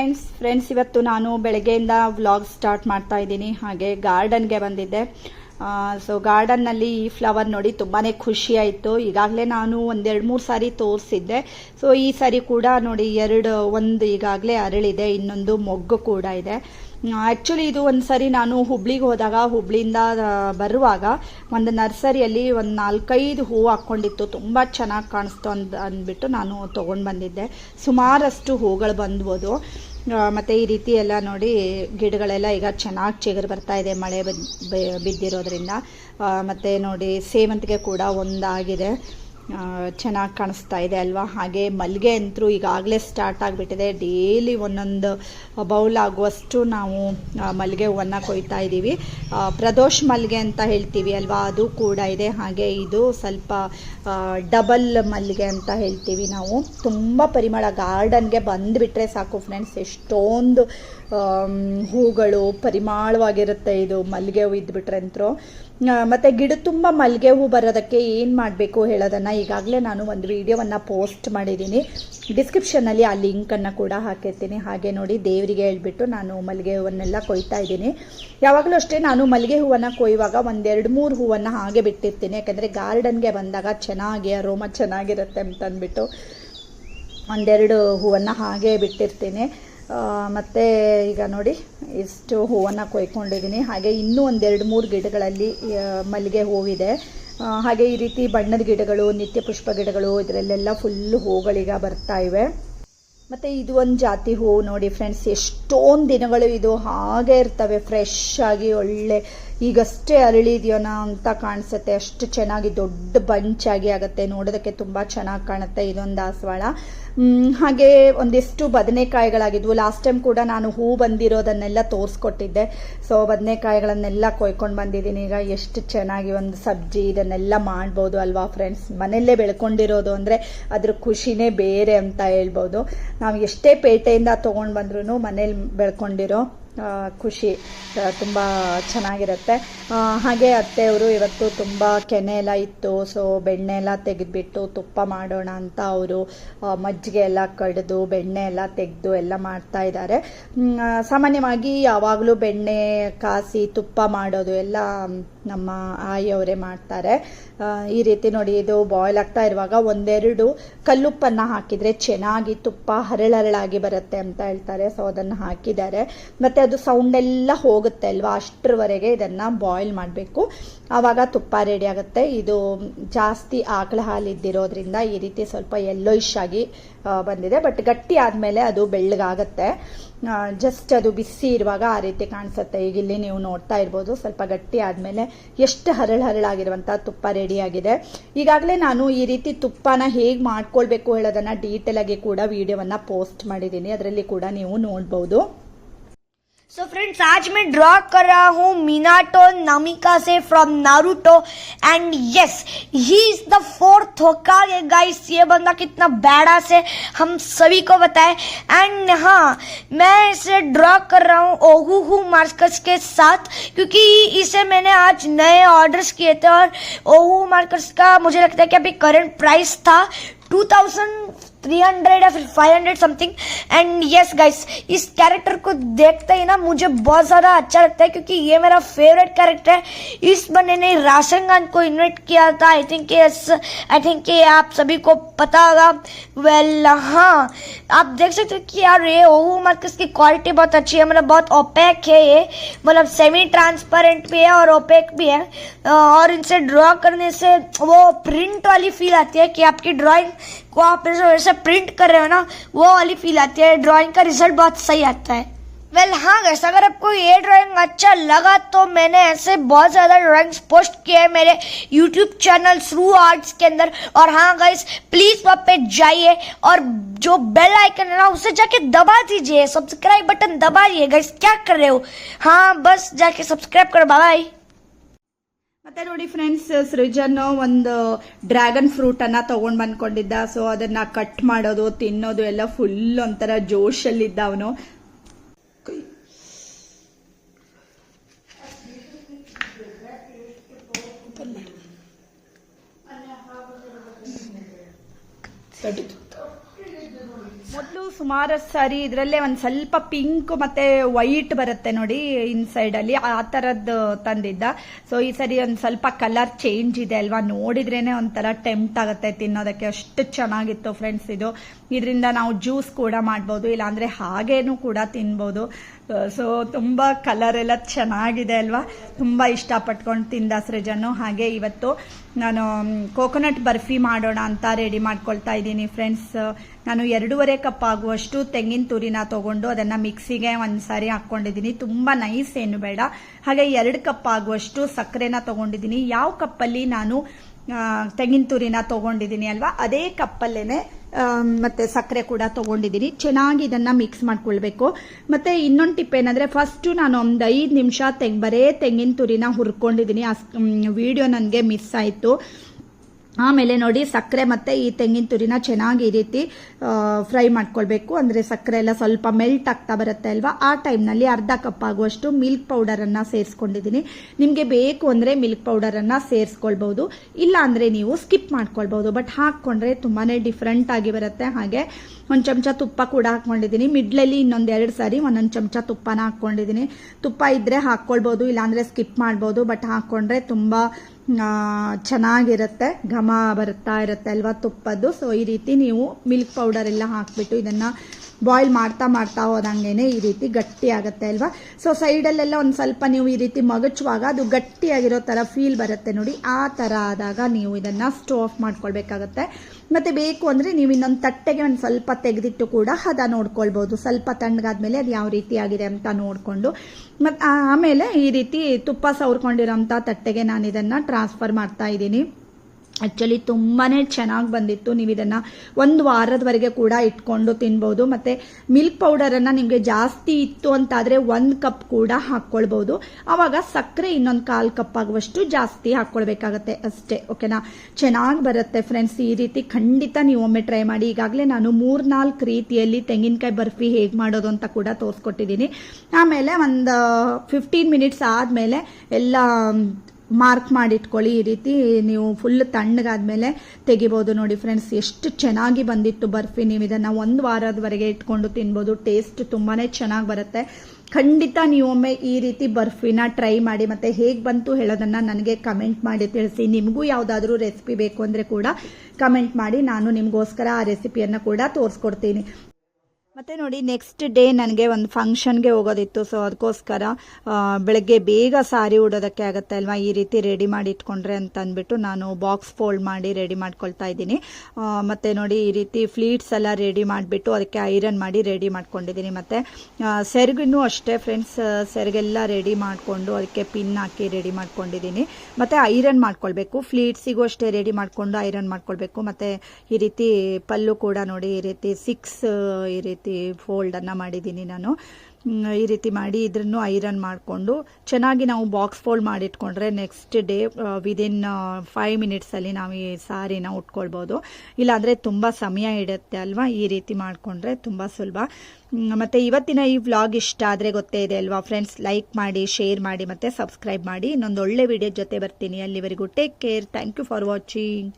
Friends friends ಇವತ್ತು ನಾನು ಬೆಳಗ್ಗೆಯಿಂದ ವ್ಲಾಗ್ ಸ್ಟಾರ್ಟ್ ಮಾಡ್ತಾ ಇದ್ದೀನಿ. ಹಾಗೆ ಗಾರ್ಡನ್ಗೆ ಬಂದಿದ್ದೆ. ಸೊ ಗಾರ್ಡನ್ನಲ್ಲಿ ಈ ಫ್ಲವರ್ ನೋಡಿ ತುಂಬಾ ಖುಷಿ ಆಯಿತು. ಈಗಾಗಲೇ ನಾನು ಒಂದೆರಡು ಮೂರು ಸಾರಿ ತೋರಿಸಿದ್ದೆ. ಸೊ ಈ ಸಾರಿ ಕೂಡ ನೋಡಿ ಎರಡು, ಒಂದು ಈಗಾಗಲೇ ಅರಳಿದೆ. ಇನ್ನೊಂದು ಮೊಗ್ಗು ಕೂಡ ಇದೆ. ಆ್ಯಕ್ಚುಲಿ ಇದು ಒಂದು ಸರಿ ನಾನು ಹುಬ್ಳಿಗೆ ಹೋದಾಗ, ಹುಬ್ಳಿಯಿಂದ ಬರುವಾಗ ಒಂದು ನರ್ಸರಿಯಲ್ಲಿ ಒಂದು ನಾಲ್ಕೈದು ಹೂವು ಹಾಕ್ಕೊಂಡಿತ್ತು ತುಂಬ ಚೆನ್ನಾಗಿ ಕಾಣಿಸ್ತು ಅಂತ ಅಂದ್ಬಿಟ್ಟು ನಾನು ತೊಗೊಂಡು ಬಂದಿದ್ದೆ. ಸುಮಾರಷ್ಟು ಹೂಗಳು ಬಂದ್ಬೋದು. ಮತ್ತೆ ಈ ರೀತಿ ಎಲ್ಲ ನೋಡಿ ಗಿಡಗಳೆಲ್ಲ ಈಗ ಚೆನ್ನಾಗಿ ಚಿಗುರು ಬರ್ತಾ ಇದೆ, ಮಳೆ ಬಿದ್ದಿರೋದರಿಂದ. ಮತ್ತೆ ನೋಡಿ ಸೇವಂತಿಗೆ ಕೂಡ ಒಂದಾಗಿದೆ. ಚೆನ್ನಾಗಿ ಕಾಣಿಸ್ತಾ ಇದೆ ಅಲ್ವಾ? ಹಾಗೆ ಮಲ್ಲಿಗೆ ಅಂತೂ ಈಗಾಗಲೇ ಸ್ಟಾರ್ಟ್ ಆಗಿಬಿಟ್ಟಿದೆ. ಡೈಲಿ ಒಂದೊಂದು ಬೌಲ್ ಆಗುವಷ್ಟು ನಾವು ಮಲ್ಲಿಗೆ ಹೂವನ್ನು ಕೊಯ್ತಾ ಇದ್ದೀವಿ. ಪ್ರದೋಷ್ ಮಲ್ಲಿಗೆ ಅಂತ ಹೇಳ್ತೀವಿ ಅಲ್ವಾ? ಅದು ಕೂಡ ಇದೆ. ಹಾಗೆ ಇದು ಸ್ವಲ್ಪ ಡಬಲ್ ಮಲ್ಲಿಗೆ ಅಂತ ಹೇಳ್ತೀವಿ ನಾವು. ತುಂಬ ಪರಿಮಳ ಗಾರ್ಡನ್ಗೆ ಬಂದುಬಿಟ್ರೆ ಸಾಕು ಫ್ರೆಂಡ್ಸ್ ಎಷ್ಟೊಂದು ಹೂಗಳು ಪರಿಮಳವಾಗಿರುತ್ತೆ ಇದು ಮಲ್ಲಿಗೆ ಹೂ ಇದ್ಬಿಟ್ರೆ ಅಂತರೂ ಮತ್ತು ಗಿಡ ತುಂಬ ಮಲ್ಲಿಗೆ ಹೂ ಬರೋದಕ್ಕೆ ಏನು ಮಾಡಬೇಕು ಹೇಳೋದನ್ನು ಈಗಾಗಲೇ ನಾನು ಒಂದು ವಿಡಿಯೋವನ್ನು ಪೋಸ್ಟ್ ಮಾಡಿದ್ದೀನಿ. ಡಿಸ್ಕ್ರಿಪ್ಷನಲ್ಲಿ ಆ ಲಿಂಕನ್ನು ಕೂಡ ಹಾಕಿರ್ತೀನಿ. ಹಾಗೆ ನೋಡಿ ದೇವರಿಗೆ ಹೇಳಿಬಿಟ್ಟು ನಾನು ಮಲ್ಲಿಗೆ ಹೂವನ್ನೆಲ್ಲ ಕೊಯ್ತಾ ಇದ್ದೀನಿ. ಯಾವಾಗಲೂ ಅಷ್ಟೇ ನಾನು ಮಲ್ಲಿಗೆ ಹೂವನ್ನು ಕೊಯ್ಯುವಾಗ ಒಂದೆರಡು ಮೂರು ಹೂವನ್ನು ಹಾಗೆ ಬಿಟ್ಟಿರ್ತೀನಿ. ಯಾಕೆಂದರೆ ಗಾರ್ಡನ್ಗೆ ಬಂದಾಗ ಚೆನ್ನಾಗಿ ಅರೋಮ ಚೆನ್ನಾಗಿರುತ್ತೆ ಅಂತಂದ್ಬಿಟ್ಟು ಒಂದೆರಡು ಹೂವನ್ನು ಹಾಗೆ ಬಿಟ್ಟಿರ್ತೀನಿ. ಮತ್ತೆ ಈಗ ನೋಡಿ, ಇಷ್ಟು ಹೂವನ್ನು ಕೊಯ್ಕೊಂಡಿದ್ದೀನಿ. ಹಾಗೆ ಇನ್ನೂ ಒಂದೆರಡು ಮೂರು ಗಿಡಗಳಲ್ಲಿ ಮಲ್ಲಿಗೆ ಹೂವಿದೆ. ಹಾಗೆ ಈ ರೀತಿ ಬಣ್ಣದ ಗಿಡಗಳು, ನಿತ್ಯ ಪುಷ್ಪ ಗಿಡಗಳು, ಇದರಲ್ಲೆಲ್ಲ ಫುಲ್ಲು ಹೂಗಳೀಗ ಬರ್ತಾ ಇವೆ. ಮತ್ತು ಇದು ಒಂದು ಜಾತಿ ಹೂವು ನೋಡಿ ಫ್ರೆಂಡ್ಸ್ ಎಷ್ಟೊಂದು ದಿನಗಳು ಇದು ಹಾಗೆ ಇರ್ತವೆ ಫ್ರೆಶ್ ಆಗಿ ಒಳ್ಳೆ ಈಗಷ್ಟೇ ಅರಳಿದೆಯೋನ ಅಂತ ಕಾಣಿಸುತ್ತೆ. ಅಷ್ಟು ಚೆನ್ನಾಗಿ ದೊಡ್ಡ ಬಂಚಾಗಿ ಆಗುತ್ತೆ. ನೋಡೋದಕ್ಕೆ ತುಂಬ ಚೆನ್ನಾಗಿ ಕಾಣುತ್ತೆ ಇದೊಂದು ದಾಸವಾಳ. ಹಾಗೆ ಒಂದಿಷ್ಟು ಬದನೆಕಾಯಿಗಳಾಗಿದ್ವು. ಲಾಸ್ಟ್ ಟೈಮ್ ಕೂಡ ನಾನು ಹೂ ಬಂದಿರೋದನ್ನೆಲ್ಲ ತೋರಿಸ್ಕೊಟ್ಟಿದ್ದೆ. ಸೊ ಬದನೆಕಾಯಿಗಳನ್ನೆಲ್ಲ ಕೊಯ್ಕೊಂಡು ಬಂದಿದ್ದೀನಿ. ಈಗ ಎಷ್ಟು ಚೆನ್ನಾಗಿ ಒಂದು ಸಬ್ಜಿ ಇದನ್ನೆಲ್ಲ ಮಾಡ್ಬೋದು ಅಲ್ವಾ ಫ್ರೆಂಡ್ಸ್ ಮನೆಯಲ್ಲೇ ಬೆಳ್ಕೊಂಡಿರೋದು ಅಂದರೆ ಅದ್ರ ಖುಷಿನೇ ಬೇರೆ ಅಂತ ಹೇಳ್ಬೋದು. ನಾವು ಎಷ್ಟೇ ಪೇಟೆಯಿಂದ ತೊಗೊಂಡು ಬಂದ್ರೂ ಮನೇಲಿ ಬೆಳ್ಕೊಂಡಿರೋ ಖುಷಿ ತುಂಬ ಚೆನ್ನಾಗಿರುತ್ತೆ. ಹಾಗೆ ಅತ್ತೆಯವರು ಇವತ್ತು ತುಂಬ ಕೆನೆ ಎಲ್ಲ ಇತ್ತು ಸೊ ಬೆಣ್ಣೆ ಎಲ್ಲ ತೆಗೆದ್ಬಿಟ್ಟು ತುಪ್ಪ ಮಾಡೋಣ ಅಂತ ಅವರು ಮಜ್ಜಿಗೆ ಎಲ್ಲ ಕಡಿದು, ಬೆಣ್ಣೆ ಎಲ್ಲ ತೆಗೆದು ಎಲ್ಲ ಮಾಡ್ತಾ ಇದ್ದಾರೆ. ಸಾಮಾನ್ಯವಾಗಿ ಯಾವಾಗಲೂ ಬೆಣ್ಣೆ ಕಾಸಿ ತುಪ್ಪ ಮಾಡೋದು ಎಲ್ಲ ನಮ್ಮ ಆಯಿಯವರೇ ಮಾಡ್ತಾರೆ. ಈ ರೀತಿ ನೋಡಿ ಇದು ಬಾಯ್ಲ್ ಆಗ್ತಾ ಇರುವಾಗ ಒಂದೆರಡು ಕಲ್ಲುಪ್ಪನ್ನು ಹಾಕಿದರೆ ಚೆನ್ನಾಗಿ ತುಪ್ಪ ಹರಳರಳಾಗಿ ಬರುತ್ತೆ ಅಂತ ಹೇಳ್ತಾರೆ. ಸೊ ಅದನ್ನು ಹಾಕಿದ್ದಾರೆ. ಮತ್ತು ಅದು ಸೌಂಡ್ ಎಲ್ಲ ಹೋಗುತ್ತೆ ಅಲ್ವಾ? ಅಷ್ಟರವರೆಗೆ ಇದನ್ನು ಬಾಯ್ಲ್ ಮಾಡಬೇಕು. ಆವಾಗ ತುಪ್ಪ ರೆಡಿ ಆಗುತ್ತೆ. ಇದು ಜಾಸ್ತಿ ಆಕಳ ಹಾಲು ಇದ್ದಿರೋದ್ರಿಂದ ಈ ರೀತಿ ಸ್ವಲ್ಪ ಯೆಲ್ಲೋಯಿಶ್ ಆಗಿ ಬಂದಿದೆ. ಬಟ್ ಗಟ್ಟಿ ಆದಮೇಲೆ ಅದು ಬೆಳ್ಳಗಾಗತ್ತೆ. ಜಸ್ಟ್ ಅದು ಬಿಸಿ ಇರುವಾಗ ಆ ರೀತಿ ಕಾಣಿಸುತ್ತೆ. ಈಗ ಇಲ್ಲಿ ನೀವು ನೋಡ್ತಾ ಇರ್ಬೋದು, ಸ್ವಲ್ಪ ಗಟ್ಟಿ ಆದಮೇಲೆ ಎಷ್ಟು ಹರಳು ಹರಳಾಗಿರುವಂಥ ತುಪ್ಪ ರೆಡಿಯಾಗಿದೆ ಈಗಾಗಲೇ ನಾನು ಈ ರೀತಿ ತುಪ್ಪನ ಹೇಗೆ ಮಾಡ್ಕೊಳ್ಬೇಕು ಹೇಳೋದನ್ನು ಡೀಟೇಲಾಗಿ ಕೂಡ ವಿಡಿಯೋವನ್ನು ಪೋಸ್ಟ್ ಮಾಡಿದ್ದೀನಿ. ಅದರಲ್ಲಿ ಕೂಡ ನೀವು ನೋಡ್ಬೋದು. सो फ्रेंड्स आज मैं ड्रॉ कर रहा हूँ मीनाटो नामिका से from Naruto and yes he is the fourth Hokage guys ये बंदा कितना बैडास है। हम सभी को बताए। एंड हाँ मैं इसे ड्रॉ कर रहा हूँ ओहू हू मार्कर्स के साथ, क्योंकि इसे मैंने आज नए ऑर्डर्स किए थे। और ओहू मार्कर्स का मुझे लगता है कि अभी करंट प्राइस था। टू थाउज़ेंड थ्री हंड्रेड या फिर five hundred something and yes guys इस कैरेक्टर को देखते ही ना मुझे बहुत ज़्यादा अच्छा लगता है क्योंकि ये मेरा फेवरेट कैरेक्टर है। इस बने ने राशन खान को इन्वेट किया था। I think yes I think ये आप सभी को पता होगा। वेल well, हाँ आप देख सकते हो कि यार ये ओहू मार्कस की क्वालिटी बहुत अच्छी है। मतलब बहुत ओपेक है ये। मतलब सेमी ट्रांसपेरेंट भी है और ओपेक भी है। और इनसे ड्रॉ करने से वो प्रिंट वाली फील आती है कि आपकी ड्राइंग को आप वैसे प्रिंट कर रहे हो ना वो वाली फील आती है। ड्राइंग का रिज़ल्ट बहुत सही आता है। वेल well, हाँ गैस अगर आपको ये ड्राइंग अच्छा लगा तो मैंने ऐसे बहुत ज़्यादा ड्राइंग्स पोस्ट किए हैं मेरे यूट्यूब चैनल थ्रू आर्ट्स के अंदर। और हाँ गैस प्लीज़ वहाँ पे जाइए और जो बेल आइकन है ना उसे जाके दबा दीजिए। सब्सक्राइब बटन दबा दबाइए गैस क्या कर रहे हो? हाँ बस जाके सब्सक्राइब करो बाय ಮತ್ತೆ ನೋಡಿ ಫ್ರೆಂಡ್ಸ್ ಸೃಜನ್ ಒಂದು ಡ್ರ್ಯಾಗನ್ ಫ್ರೂಟ್ ಅನ್ನ ತಗೊಂಡ್ ಬಂದ್ಕೊಂಡಿದ್ದ. ಸೊ ಅದನ್ನ ಕಟ್ ಮಾಡೋದು, ತಿನ್ನೋದು ಎಲ್ಲ ಫುಲ್ ಒಂಥರ ಜೋಶಲ್ಲಿದ್ದ ಅವನು. ಮೊದಲು ಸುಮಾರು ಸಾರಿ ಇದರಲ್ಲೇ ಒಂದು ಸ್ವಲ್ಪ ಪಿಂಕ್ ಮತ್ತೆ ವೈಟ್ ಬರುತ್ತೆ ನೋಡಿ ಇನ್ಸೈಡ್ ಅಲ್ಲಿ, ಆ ಥರದ್ದು ತಂದಿದ್ದ. ಸೊ ಈ ಸರಿ ಒಂದು ಸ್ವಲ್ಪ ಕಲರ್ ಚೇಂಜ್ ಇದೆ ಅಲ್ವಾ? ನೋಡಿದ್ರೇನೆ ಒಂಥರ ಟೆಂಪ್ಟ್ ಆಗುತ್ತೆ ತಿನ್ನೋದಕ್ಕೆ. ಅಷ್ಟು ಚೆನ್ನಾಗಿತ್ತು ಫ್ರೆಂಡ್ಸ್ ಇದು. ಇದರಿಂದ ನಾವು ಜ್ಯೂಸ್ ಕೂಡ ಮಾಡ್ಬೋದು, ಇಲ್ಲಾಂದ್ರೆ ಹಾಗೇನೂ ಕೂಡ ತಿನ್ಬೋದು. ಸೊ ತುಂಬ ಕಲರ್ ಎಲ್ಲ ಚೆನ್ನಾಗಿದೆ ಅಲ್ವಾ? ತುಂಬ ಇಷ್ಟಪಟ್ಕೊಂಡು ತಿಂದ ಸೃಜನು ಹಾಗೆ ಇವತ್ತು ನಾನು ಕೋಕೋನಟ್ ಬರ್ಫಿ ಮಾಡೋಣ ಅಂತ ರೆಡಿ ಮಾಡ್ಕೊಳ್ತಾ ಇದ್ದೀನಿ ಫ್ರೆಂಡ್ಸ್ ನಾನು ಎರಡೂವರೆ ಕಪ್ ಆಗುವಷ್ಟು ತೆಂಗಿನ ತುರಿನ ತಗೊಂಡು ಅದನ್ನು ಮಿಕ್ಸಿಗೆ ಒಂದು ಸಾರಿ ಹಾಕ್ಕೊಂಡಿದ್ದೀನಿ. ತುಂಬ ನೈಸ್ ಏನು ಬೇಡ. ಹಾಗೆ ಎರಡು ಕಪ್ ಆಗುವಷ್ಟು ಸಕ್ಕರೆನ ತಗೊಂಡಿದ್ದೀನಿ. ಯಾವ ಕಪ್ಪಲ್ಲಿ ನಾನು ತೆಂಗಿನ ತುರಿನ ತಗೊಂಡಿದ್ದೀನಿ ಅಲ್ವಾ? ಅದೇ ಕಪ್ಪಲ್ಲೇನೆ ಆ, ಮತ್ತೆ ಸಕ್ಕರೆ ಕೂಡ ತಗೊಂಡಿದ್ದೀನಿ. ಚೆನ್ನಾಗಿ ಇದನ್ನ ಮಿಕ್ಸ್ ಮಾಡ್ಕೊಳ್ಬೇಕು. ಮತ್ತೆ ಇನ್ನೊಂದು ಟಿಪ್ ಏನಂದ್ರೆ ಫಸ್ಟ್ ನಾನು ಒಂದು ಐದು ನಿಮಿಷ ತೆಂಗ್, ಬರೇ ತೆಂಗಿನ ತುರಿನ ಹುರ್ಕೊಂಡಿದ್ದೀನಿ. ಅಸ್ ವಿಡಿಯೋ ನನಗೆ ಮಿಸ್ ಆಯಿತು. ಆಮೇಲೆ ನೋಡಿ ಸಕ್ಕರೆ ಮತ್ತೆ ಈ ತೆಂಗಿನ ತುರಿನ ಚೆನ್ನಾಗಿ ಈ ರೀತಿ ಫ್ರೈ ಮಾಡ್ಕೊಳ್ಬೇಕು. ಅಂದರೆ ಸಕ್ಕರೆ ಎಲ್ಲ ಸ್ವಲ್ಪ ಮೆಲ್ಟ್ ಆಗ್ತಾ ಬರುತ್ತೆ ಅಲ್ವಾ? ಆ ಟೈಮ್ನಲ್ಲಿ ಅರ್ಧ ಕಪ್ ಆಗುವಷ್ಟು ಮಿಲ್ಕ್ ಪೌಡರನ್ನು ಸೇರಿಸ್ಕೊಂಡಿದ್ದೀನಿ. ನಿಮಗೆ ಬೇಕು ಅಂದರೆ ಮಿಲ್ಕ್ ಪೌಡರನ್ನು ಸೇರಿಸ್ಕೊಳ್ಬೋದು. ಇಲ್ಲ ಅಂದರೆ ನೀವು ಸ್ಕಿಪ್ ಮಾಡ್ಕೊಳ್ಬೋದು. ಬಟ್ ಹಾಕ್ಕೊಂಡ್ರೆ ತುಂಬಾ ಡಿಫ್ರೆಂಟ್ ಆಗಿ ಬರುತ್ತೆ. ಹಾಗೆ ಒಂದು ಚಮಚ ತುಪ್ಪ ಕೂಡ ಹಾಕ್ಕೊಂಡಿದ್ದೀನಿ. ಮಿಡ್ಲಲ್ಲಿ ಇನ್ನೊಂದು ಎರಡು ಸಾರಿ ಒಂದೊಂದು ಚಮಚ ತುಪ್ಪನ ಹಾಕ್ಕೊಂಡಿದ್ದೀನಿ. ತುಪ್ಪ ಇದ್ದರೆ ಹಾಕ್ಕೊಳ್ಬೋದು, ಇಲ್ಲಾಂದರೆ ಸ್ಕಿಪ್ ಮಾಡ್ಬೋದು. ಬಟ್ ಹಾಕ್ಕೊಂಡ್ರೆ ತುಂಬಾ ಚೆನ್ನಾಗಿರುತ್ತೆ. ಘಮ ಬರ್ತಾ ಇರುತ್ತೆ ಅಲ್ವಾ ತುಪ್ಪದ್ದು. ಸೊ ಈ ರೀತಿ ನೀವು ಮಿಲ್ಕ್ ಪೌಡರ್ ಎಲ್ಲ ಹಾಕ್ಬಿಟ್ಟು ಇದನ್ನ ಬಾಯ್ಲ್ ಮಾಡ್ತಾ ಮಾಡ್ತಾ ಹೋದಂಗೆನೆ ಈ ರೀತಿ ಗಟ್ಟಿ ಆಗುತ್ತೆ ಅಲ್ವಾ? ಸೊ ಸೈಡಲ್ಲೆಲ್ಲ ಒಂದು ಸ್ವಲ್ಪ ನೀವು ಈ ರೀತಿ ಮಗಚುವಾಗ ಅದು ಗಟ್ಟಿಯಾಗಿರೋ ಥರ ಫೀಲ್ ಬರುತ್ತೆ ನೋಡಿ. ಆ ಥರ ಆದಾಗ ನೀವು ಇದನ್ನು ಸ್ಟೋವ್ ಆಫ್ ಮಾಡ್ಕೊಳ್ಬೇಕಾಗತ್ತೆ. ಮತ್ತು ಬೇಕು ಅಂದರೆ ನೀವು ಇನ್ನೊಂದು ತಟ್ಟೆಗೆ ಒಂದು ಸ್ವಲ್ಪ ತೆಗೆದಿಟ್ಟು ಕೂಡ ಹದ ನೋಡ್ಕೊಳ್ಬೋದು. ಸ್ವಲ್ಪ ತಣ್ಣಗಾದ್ಮೇಲೆ ಅದು ಯಾವ ರೀತಿ ಆಗಿದೆ ಅಂತ ನೋಡಿಕೊಂಡು. ಮತ್ತು ಆಮೇಲೆ ಈ ರೀತಿ ತುಪ್ಪ ಸವರ್ಕೊಂಡಿರೋಂಥ ತಟ್ಟೆಗೆ ನಾನು ಇದನ್ನು ಟ್ರಾನ್ಸ್ಫರ್ ಮಾಡ್ತಾ ಇದ್ದೀನಿ. ಆ್ಯಕ್ಚುಲಿ ತುಂಬಾ ಚೆನ್ನಾಗಿ ಬಂದಿತ್ತು. ನೀವು ಇದನ್ನು ಒಂದು ವಾರದವರೆಗೆ ಕೂಡ ಇಟ್ಕೊಂಡು ತಿನ್ಬೋದು. ಮತ್ತು ಮಿಲ್ಕ್ ಪೌಡರನ್ನು ನಿಮಗೆ ಜಾಸ್ತಿ ಇತ್ತು ಅಂತಾದರೆ ಒಂದು ಕಪ್ ಕೂಡ ಹಾಕ್ಕೊಳ್ಬೋದು. ಆವಾಗ ಸಕ್ಕರೆ ಇನ್ನೊಂದು ಕಾಲು ಕಪ್ ಆಗುವಷ್ಟು ಜಾಸ್ತಿ ಹಾಕ್ಕೊಳ್ಬೇಕಾಗತ್ತೆ ಅಷ್ಟೇ. ಓಕೆನಾ ಚೆನ್ನಾಗಿ ಬರುತ್ತೆ ಫ್ರೆಂಡ್ಸ್ ಈ ರೀತಿ ಖಂಡಿತ ನೀವು ಒಮ್ಮೆ ಟ್ರೈ ಮಾಡಿ. ಈಗಾಗಲೇ ನಾನು ಮೂರ್ನಾಲ್ಕು ರೀತಿಯಲ್ಲಿ ತೆಂಗಿನಕಾಯಿ ಬರ್ಫಿ ಹೇಗೆ ಮಾಡೋದು ಅಂತ ಕೂಡ ತೋರಿಸ್ಕೊಟ್ಟಿದ್ದೀನಿ ಆಮೇಲೆ ಒಂದು ಫಿಫ್ಟೀನ್ ಮಿನಿಟ್ಸ್ ಆದಮೇಲೆ ಎಲ್ಲ ಮಾರ್ಕ್ ಮಾಡಿಟ್ಕೊಳ್ಳಿ. ಈ ರೀತಿ ನೀವು ಫುಲ್ ತಣ್ಣಗಾದ್ಮೇಲೆ ತೆಗಿಬೋದು. ನೋಡಿ ಫ್ರೆಂಡ್ಸ್ ಎಷ್ಟು ಚೆನ್ನಾಗಿ ಬಂದಿತ್ತು ಬರ್ಫಿ. ನೀವು ಇದನ್ನು ಒಂದು ವಾರದವರೆಗೆ ಇಟ್ಕೊಂಡು ತಿನ್ಬೋದು. ಟೇಸ್ಟ್ ತುಂಬಾ ಚೆನ್ನಾಗಿ ಬರುತ್ತೆ. ಖಂಡಿತ ನೀವೊಮ್ಮೆ ಈ ರೀತಿ ಬರ್ಫಿನ ಟ್ರೈ ಮಾಡಿ ಮತ್ತೆ ಹೇಗೆ ಬಂತು ಹೇಳೋದನ್ನ ನನಗೆ ಕಮೆಂಟ್ ಮಾಡಿ ತಿಳಿಸಿ. ನಿಮಗೂ ಯಾವುದಾದ್ರೂ ರೆಸಿಪಿ ಬೇಕು ಅಂದರೆ ಕೂಡ ಕಮೆಂಟ್ ಮಾಡಿ. ನಾನು ನಿಮಗೋಸ್ಕರ ಆ ರೆಸಿಪಿಯನ್ನು ಕೂಡ ತೋರಿಸ್ಕೊಡ್ತೀನಿ. ಮತ್ತೆ ನೋಡಿ ನೆಕ್ಸ್ಟ್ ಡೇ ನನಗೆ ಒಂದು ಫಂಕ್ಷನ್ಗೆ ಹೋಗೋದಿತ್ತು. ಸೊ ಅದಕ್ಕೋಸ್ಕರ ಬೆಳಗ್ಗೆ ಬೇಗ ಸಾರಿ ಉಡೋದಕ್ಕೆ ಆಗುತ್ತೆ ಅಲ್ವಾ? ಈ ರೀತಿ ರೆಡಿ ಮಾಡಿ ಇಟ್ಕೊಂಡ್ರೆ ಅಂತ ಅಂದ್ಬಿಟ್ಟು ನಾನು ಬಾಕ್ಸ್ ಫೋಲ್ಡ್ ಮಾಡಿ ರೆಡಿ ಮಾಡ್ಕೊಳ್ತಾ ಇದ್ದೀನಿ. ಮತ್ತು ನೋಡಿ ಈ ರೀತಿ ಫ್ಲೀಟ್ಸ್ ಎಲ್ಲ ರೆಡಿ ಮಾಡಿಬಿಟ್ಟು ಅದಕ್ಕೆ ಐರನ್ ಮಾಡಿ ರೆಡಿ ಮಾಡ್ಕೊಂಡಿದ್ದೀನಿ. ಮತ್ತು ಸೆರಗಿನೂ ಅಷ್ಟೇ ಫ್ರೆಂಡ್ಸ್ ಸೆರಗೆಲ್ಲ ರೆಡಿ ಮಾಡಿಕೊಂಡು ಅದಕ್ಕೆ ಪಿನ್ ಹಾಕಿ ರೆಡಿ ಮಾಡ್ಕೊಂಡಿದ್ದೀನಿ. ಮತ್ತು ಐರನ್ ಮಾಡ್ಕೊಳ್ಬೇಕು. ಫ್ಲೀಟ್ಸಿಗೂ ಅಷ್ಟೇ ರೆಡಿ ಮಾಡಿಕೊಂಡು ಐರನ್ ಮಾಡ್ಕೊಳ್ಬೇಕು. ಮತ್ತು ಈ ರೀತಿ ಪಲ್ಲು ಕೂಡ ನೋಡಿ ಈ ರೀತಿ ಸಿಕ್ಸ್ ಈ ರೀತಿ ಫೋಲ್ಡನ್ನು ಮಾಡಿದ್ದೀನಿ ನಾನು. ಈ ರೀತಿ ಮಾಡಿ ಇದ್ರನ್ನು ಐರನ್ ಮಾಡಿಕೊಂಡು ಚೆನ್ನಾಗಿ ನಾವು ಬಾಕ್ಸ್ ಫೋಲ್ಡ್ ಮಾಡಿಟ್ಕೊಂಡ್ರೆ ನೆಕ್ಸ್ಟ್ ಡೇ ವಿದಿನ್ ಫೈವ್ ಮಿನಿಟ್ಸಲ್ಲಿ ನಾವು ಈ ಸಾರಿನ ಉಟ್ಕೊಳ್ಬೋದು. ಇಲ್ಲಾಂದರೆ ತುಂಬ ಸಮಯ ಇಡುತ್ತೆ ಅಲ್ವಾ? ಈ ರೀತಿ ಮಾಡಿಕೊಂಡ್ರೆ ತುಂಬ ಸುಲಭ. ಮತ್ತೆ ಇವತ್ತಿನ ಈ ವ್ಲಾಗ್ ಇಷ್ಟ ಆದರೆ ಗೊತ್ತೇ ಇದೆ ಅಲ್ವಾ ಫ್ರೆಂಡ್ಸ್ ಲೈಕ್ ಮಾಡಿ ಶೇರ್ ಮಾಡಿ, ಮತ್ತು ಸಬ್ಸ್ಕ್ರೈಬ್ ಮಾಡಿ. ಇನ್ನೊಂದು ಒಳ್ಳೆ ವಿಡಿಯೋ ಜೊತೆ ಬರ್ತೀನಿ. ಅಲ್ಲಿವರೆಗೂ take care thank you for watching